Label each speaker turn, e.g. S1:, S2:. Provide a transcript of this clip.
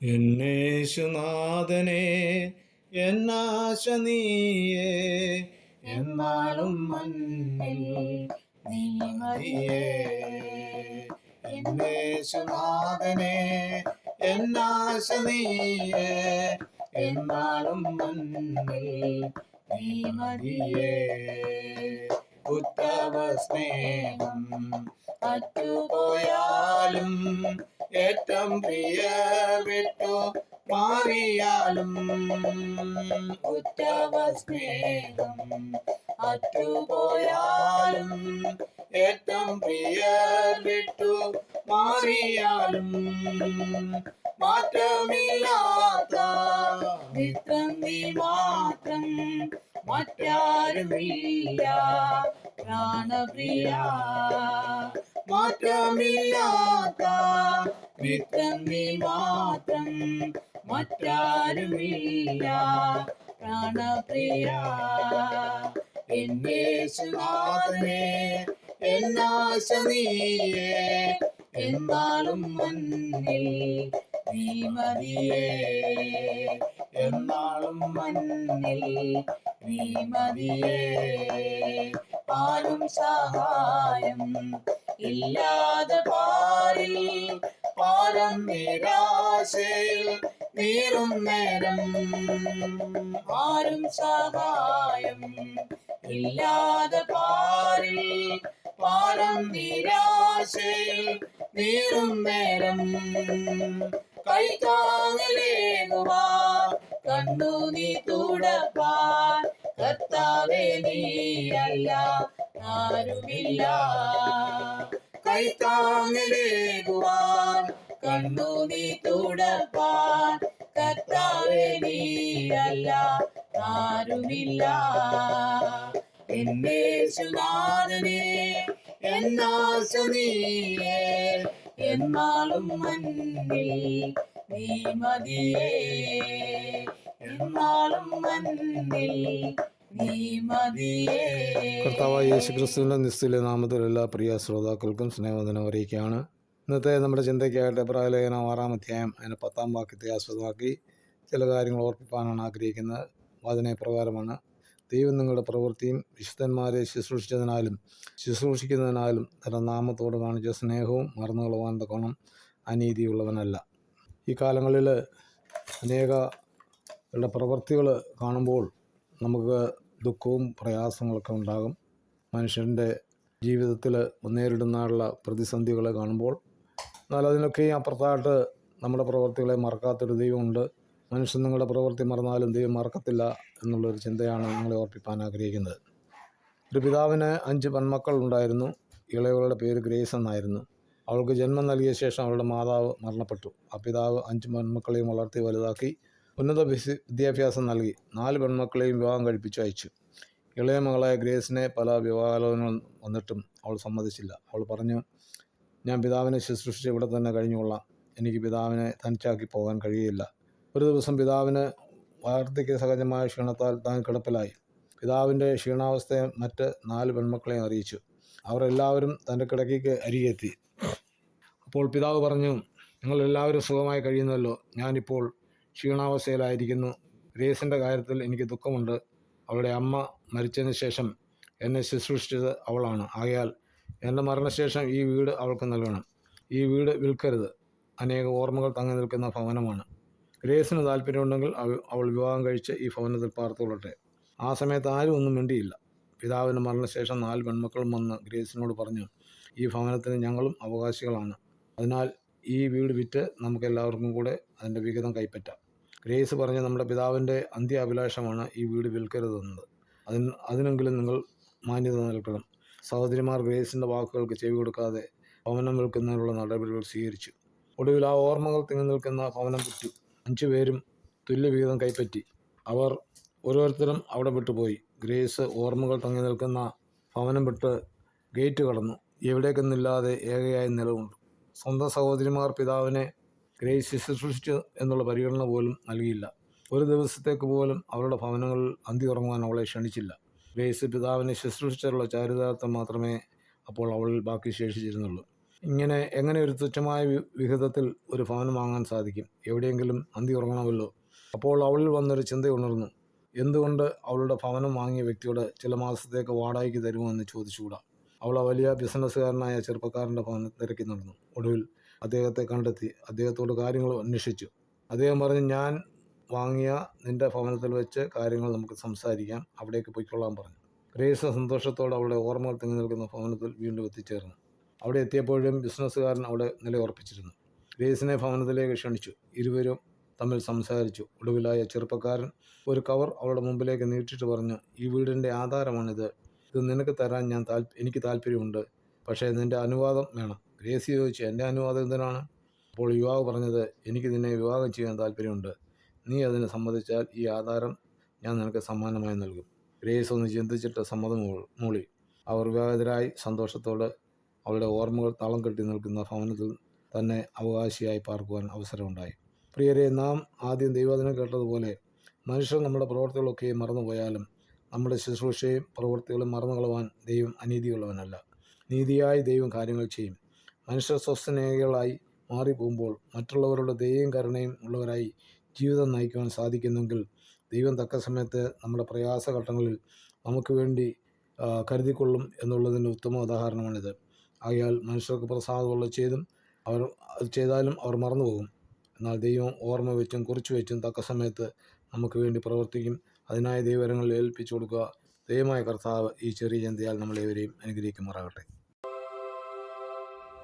S1: എന്നേശുനാഥനെ എന്നാശ നീയേ എന്നാളും മണ്ണിൽ എന്നേശുനാഥനെ എന്നാശ നീയേ എന്നാളും മണ്ണിൽ ഉത്തവ സ്നേഹം അറ്റുപോയാലും ഏറ്റം പ്രിയ വിട്ടു മാറിയാലും ഉറ്റവ സ്നേഹം അറ്റുപോയാലും ഏറ്റം പ്രിയ വിട്ടു മാറിയാലും മാറ്റമില്ലാത്ത മിത്രം നീ മാത്രം മറ്റാരുമില്ല പ്രാണപ്രിയ. മാറ്റമില്ലാത്ത മിത്രം നീ മാത്രം മറ്റാരുമില്ല. പ്രാണപ്രിയ എന്റെ സുനാഥനെ എന്നാശ നീയേ എന്നാളും മണ്ണിൽ നീ മതിയേ മന്നിൽ നീ മതിയേ ആരും സഹായം ഇല്ലാതെ പാരിൽ പാരം നിരാശയിൽ നീറും നേരം. ആരും സഹായം ഇല്ലാതെ പാരിൽ പാരം നിരാശയിൽ നീറും നേരം. കൈതാങ്ങലേകുവാ കണ്ടു നീ തുടപ്പാൻ കർത്താവേ നീയല്ല ആരുമില്ല. കൈത്താങ്ങലേകുവാൻ കണ്ണു നീ തുടപ്പാൻ കർത്താവേ നീയല്ല ആരുമില്ല. എന്റെ സുനാഥനെ എന്നാ നീയേ എന്നാളും മന്നി നീ മതിയേ. എന്നാളും മണ്ണിൽ നീ മതിയേ
S2: കർത്താവായ യേശു ക്രിസ്തുവിന്റെ നിസ്തുല്യ നാമത്തിൽ എല്ലാ പ്രിയ ശ്രോതാക്കൾക്കും സ്നേഹവന്ദനം അറിയിക്കുകയാണ്. ഇന്നത്തെ നമ്മുടെ ചിന്തയ്ക്കായിട്ട് പ്രായലേഖനം ആറാം അധ്യായം അതിന് പത്താം വാക്യത്തെ ആസ്പദമാക്കി ചില കാര്യങ്ങൾ ഓർപ്പിക്കാനാണ് ആഗ്രഹിക്കുന്നത്. വാദന പ്രകാരമാണ്. ദൈവം നിങ്ങളുടെ പ്രവൃത്തിയും വിശുദ്ധന്മാരെ ശുശ്രൂഷിച്ചതിനാലും ശുശ്രൂഷിക്കുന്നതിനാലും തന്റെ നാമത്തോട് കാണിച്ച സ്നേഹവും മറന്നു കളവാൻ തക്കോണം അനീതിയുള്ളവനല്ല. ഈ കാലങ്ങളിൽ അനേക പ്രവൃത്തികൾ കാണുമ്പോൾ നമുക്ക് ദുഃഖവും പ്രയാസങ്ങളൊക്കെ ഉണ്ടാകും. മനുഷ്യന്റെ ജീവിതത്തിൽ നേരിടുന്നതിനുള്ള പ്രതിസന്ധികളെ കാണുമ്പോൾ എന്നാൽ അതിനൊക്കെയും അപ്പുറത്തായിട്ട് നമ്മുടെ പ്രവർത്തികളെ മറക്കാത്തൊരു ദൈവമുണ്ട്. മനുഷ്യൻ നിങ്ങളുടെ പ്രവൃത്തി മറന്നാലും ദൈവം മറക്കത്തില്ല എന്നുള്ളൊരു ചിന്തയാണ് നിങ്ങളെ ഓർപ്പിക്കാൻ ആഗ്രഹിക്കുന്നത്. ഒരു പിതാവിന് അഞ്ച് പെൺമക്കൾ ഉണ്ടായിരുന്നു. ഇളയവളുടെ പേര് ഗ്രേസ് എന്നായിരുന്നു. അവൾക്ക് ജന്മം നൽകിയ ശേഷം അവളുടെ മാതാവ് മരണപ്പെട്ടു. ആ പിതാവ് അഞ്ച് പെൺമക്കളെയും വളർത്തി വലുതാക്കി. ഉന്നത വിദ്യാഭ്യാസം നൽകി. നാല് പെൺമക്കളെയും വിവാഹം കഴിപ്പിച്ചു അയച്ചു. ഇളയ മകളായ ഗ്രേസിനെ പല വിവാഹാലോചനകൾ വന്നിട്ടും അവൾ സമ്മതിച്ചില്ല. അവൾ പറഞ്ഞു ഞാൻ പിതാവിനെ ശുശ്രൂഷിച്ച് ഇവിടെ തന്നെ കഴിഞ്ഞുകൊള്ളാം. എനിക്ക് പിതാവിനെ തനിച്ചാക്കി പോകാൻ കഴിയില്ല ഒരു ദിവസം പിതാവിന് വാർദ്ധക്യ സഹജമായ ക്ഷീണത്താൽ താൻ കിടപ്പിലായി. പിതാവിന്റെ ക്ഷീണാവസ്ഥയെ മറ്റ് നാല് പെൺമക്കളെയും അറിയിച്ചു. അവർ എല്ലാവരും തന്റെ കിടക്കിക്ക് അരികെത്തി അപ്പോൾ പിതാവ് പറഞ്ഞു നിങ്ങളെല്ലാവരും സുഖമായി കഴിയുന്നല്ലോ. ഞാനിപ്പോൾ ക്ഷീണാവസ്ഥയിലായിരിക്കുന്നു. ഗ്രേസിന്റെ കാര്യത്തിൽ എനിക്ക് ദുഃഖമുണ്ട്. അവളുടെ അമ്മ മരിച്ചതിന് ശേഷം എന്നെ ശുശ്രൂഷിച്ചത് അവളാണ്. ആകയാൽ എന്റെ മരണശേഷം ഈ വീട് അവൾക്ക് നൽകണം. ഈ വീട് വിൽക്കരുത്. അനേക ഓർമ്മകൾ തങ്ങി നിൽക്കുന്ന ഭവനമാണ്. ഗ്രേസിന് താല്പര്യമുണ്ടെങ്കിൽ അവൾ വിവാഹം കഴിച്ച് ഈ ഭവനത്തിൽ പാർത്തുകൊള്ളട്ടെ. ആ സമയത്ത് ആരും ഒന്നും മിണ്ടിയില്ല. പിതാവിന്റെ മരണശേഷം നാല് പെൺമക്കളും വന്ന് ഗ്രേസിനോട് പറഞ്ഞു ഈ ഭവനത്തിന് ഞങ്ങളും അവകാശികളാണ്. അതിനാൽ ഈ വീട് വിറ്റ് നമുക്കെല്ലാവർക്കും കൂടെ അതിന്റെ വിഹിതം കൈപ്പറ്റാം. ഗ്രേസ് പറഞ്ഞ നമ്മുടെ പിതാവിന്റെ അന്ത്യ അഭിലാഷമാണ് ഈ വീട് വിൽക്കരുതെന്നത്. അതിന് അതിനെങ്കിലും നിങ്ങൾ മാന്യത നൽകണം. സഹോദരിമാർ ഗ്രേസിന്റെ വാക്കുകൾക്ക് ചെവി കൊടുക്കാതെ ഭവനം വിൽക്കുന്നതിനുള്ള നടപടികൾ സ്വീകരിച്ചു. ഒടുവിൽ ആ ഓർമ്മകൾ തിങ്ങി നിൽക്കുന്ന ഭവനം വിറ്റു. അഞ്ചു പേരും തുല്യവിഹിതം കൈപ്പറ്റി. അവർ ഓരോരുത്തരും അവിടെ വിട്ടുപോയി. ഗ്രേസ് ഓർമ്മകൾ തങ്ങി നിൽക്കുന്ന ഭവനം വിട്ട് ഗേറ്റ് കടന്നു. എവിടേക്കെന്നില്ലാതെ ഏകയായി നിലകൊണ്ടു. സ്വന്തം സഹോദരിമാർ പിതാവിനെ ഗ്രേസ് ശുശ്രൂഷിച്ചു എന്നുള്ള പരിഗണന പോലും നൽകിയില്ല. ഒരു ദിവസത്തേക്ക് പോലും അവരുടെ ഭവനങ്ങളിൽ അന്തി ഉറങ്ങുവാൻ അവളെ ക്ഷണിച്ചില്ല. ഗ്രേസ് പിതാവിനെ ശുശ്രൂഷിച്ചുള്ള ചാരിതാർത്ഥം മാത്രമേ അപ്പോൾ അവൾ ബാക്കി ശേഷിച്ചിരുന്നുള്ളൂ. ഇങ്ങനെ എങ്ങനെ ഒരു തുച്ഛമായ വിഹിതത്തിൽ ഒരു ഭവനം വാങ്ങാൻ സാധിക്കും? എവിടെയെങ്കിലും അന്തി ഉറങ്ങണമല്ലോ അപ്പോൾ അവളിൽ വന്നൊരു ചിന്ത ഉണർന്നു. എന്തുകൊണ്ട് അവളുടെ ഭവനം വാങ്ങിയ വ്യക്തിയോട് ചില മാസത്തേക്ക് വാടകയ്ക്ക് തരുമോ എന്ന് ചോദിച്ചുകൂടാ? അവൾ വലിയ ബിസിനസ്സുകാരനായ ചെറുപ്പക്കാരന്റെ ഭവനം തിരക്കി നടന്നു. ഒടുവിൽ അദ്ദേഹത്തെ കണ്ടെത്തി. അദ്ദേഹത്തോട് കാര്യങ്ങൾ അന്വേഷിച്ചു. അദ്ദേഹം പറഞ്ഞു ഞാൻ വാങ്ങിയ നിന്റെ ഭവനത്തിൽ വെച്ച് കാര്യങ്ങൾ നമുക്ക് സംസാരിക്കാം. അവിടേക്ക് പോയിക്കൊള്ളാൻ പറഞ്ഞു. ഗ്രേസ് സന്തോഷത്തോടെ അവളുടെ ഓർമ്മകൾ തിങ്ങി നിൽക്കുന്ന ഭവനത്തിൽ വീണ്ടും എത്തിച്ചേർന്നു. അവിടെ എത്തിയപ്പോഴും ബിസിനസ്സുകാരൻ അവിടെ നിലയുറപ്പിച്ചിരുന്നു. ഗ്രേസിനെ ഭവനത്തിലേക്ക് ക്ഷണിച്ചു. ഇരുവരും തമ്മിൽ സംസാരിച്ചു. ഒടുവിലായ ചെറുപ്പക്കാരൻ ഒരു കവർ അവളുടെ മുമ്പിലേക്ക് നീട്ടിട്ട് പറഞ്ഞു ഈ വീടിന്റെ ആധാരമാണിത്. ഇത് നിനക്ക് തരാൻ ഞാൻ താൽ എനിക്ക് താല്പര്യമുണ്ട് പക്ഷേ നിന്റെ അനുവാദം വേണം. ഗ്രേസി ചോദിച്ചു എന്റെ അനുവാദം എന്തിനാണ്? അപ്പോൾ യുവാവ് പറഞ്ഞത് എനിക്ക് നിന്നെ വിവാഹം ചെയ്യാൻ താല്പര്യമുണ്ട്. നീ അതിന് സമ്മതിച്ചാൽ ഈ ആധാരം ഞാൻ നിനക്ക് സമ്മാനമായി നൽകും. ഗ്രേസ് ഒന്ന് ചിന്തിച്ചിട്ട് സമ്മതം മൂളി. അവർ വിവാഹിതരായി സന്തോഷത്തോടെ അവളുടെ ഓർമ്മകൾ തളം കെട്ടി നിൽക്കുന്ന ഭവനത്തിൽ തന്നെ അവകാശിയായി പാർക്കുവാൻ അവസരമുണ്ടായി. പ്രിയരെ നാം ആദ്യം ദൈവദിനം കേട്ടതുപോലെ മനുഷ്യർ നമ്മുടെ പ്രവർത്തികളൊക്കെ മറന്നുപോയാലും നമ്മുടെ ശുശ്രൂഷയും പ്രവൃത്തികളും മറന്നുകളവാൻ ദൈവം അനീതിയുള്ളവനല്ല. നീതിയായി ദൈവം കാര്യങ്ങൾ ചെയ്യും. മനുഷ്യർ സ്വസ്ഥനേഹികളായി മാറിപ്പോകുമ്പോൾ മറ്റുള്ളവരുടെ ദയയും കരുണയും ഉള്ളവരായി ജീവിതം നയിക്കുവാൻ സാധിക്കുന്നെങ്കിൽ ദൈവം തക്ക സമയത്ത് നമ്മുടെ പ്രയാസഘട്ടങ്ങളിൽ നമുക്ക് വേണ്ടി കരുതിക്കൊള്ളും എന്നുള്ളതിന്റെ ഉത്തമ ഉദാഹരണമാണിത്. ആകയാൽ മനുഷ്യർക്ക് പ്രസാദമുള്ള ചെയ്തും അവർ അത് ചെയ്താലും അവർ മറന്നുപോകും. എന്നാൽ ദൈവം ഓർമ്മ വെച്ചും കുറിച്ചു വെച്ചും തക്ക സമയത്ത് നമുക്ക് വേണ്ടി പ്രവർത്തിക്കും. അതിനായി ദൈവരങ്ങളിൽ ഏൽപ്പിച്ചു കൊടുക്കുക. ദൈവമായ കർത്താവ് ഈ ചെറിയ ചിന്തയാൽ നമ്മളേവരെയും അനുഗ്രഹിക്കുമാറാകട്ടെ.